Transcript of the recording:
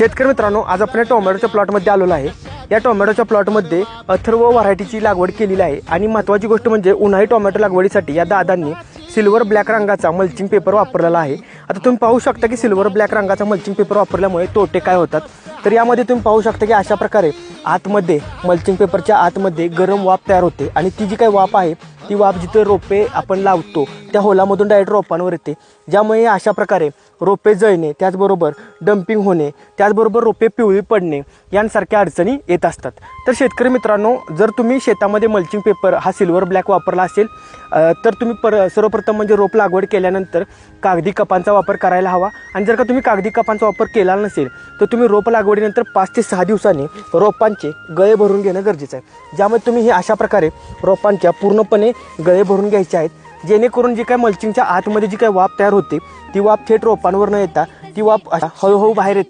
शेतकरी मित्रांनो आज आपण या टोमॅटोच्या प्लॉटमध्ये आलेलो आहे. या टोमॅटोच्या प्लॉटमध्ये अथर्व व्हरायटीची लागवड केलेली आहे. आणि महत्त्वाची गोष्ट म्हणजे उन्हाळी टोमॅटो लागवडीसाठी या दादांनी सिल्वर ब्लॅक रंगाचा मल्चिंग पेपर वापरलेला आहे. आता तुम्ही पाहू शकता की सिल्वर ब्लॅक रंगाचा मल्चिंग पेपर वापरल्यामुळे तोटे काय होतात? तर यामध्ये तुम्ही पाहू शकता की अशा प्रकारे आतमध्ये मल्चिंग पेपरच्या आतमध्ये गरम वाफ तयार होते. आणि ती जी काही वाफ आहे ती वाफ जिथे रोपे आपण लावतो त्या होलामधून डायरेक्ट रोपांवर येते. ज्यामुळे अशा प्रकारे रोपे जळणे त्याचबरोबर डम्पिंग होणे त्याचबरोबर रोपे पिवळी पडणे यांसारख्या अडचणी येत असतात. तर शेतकरी मित्रांनो जर तुम्ही शेतामध्ये मल्चिंग पेपर हा सिल्वर ब्लॅक वापरला असेल तर तुम्ही पर सर्वप्रथम म्हणजे रोप लागवड केल्यानंतर कागदी कपांचा वापर करायला हवा. आणि जर का तुम्ही कागदी कपांचा वापर केला नसेल तर तुम्ही रोप लागवडीनंतर पाच ते सहा दिवसांनी रोपांचे गळे भरून घेणं गरजेचं आहे. ज्यामुळे तुम्ही हे अशा प्रकारे रोपांच्या पूर्णपणे गळे भरून घ्यायचे आहेत. जेणेकरून जी काय मल्चिंगच्या आतमध्ये जी काय वाफ तयार होते ती वाफ थेट रोपांवर न येता ती वाफ हळूहळू बाहेर येते.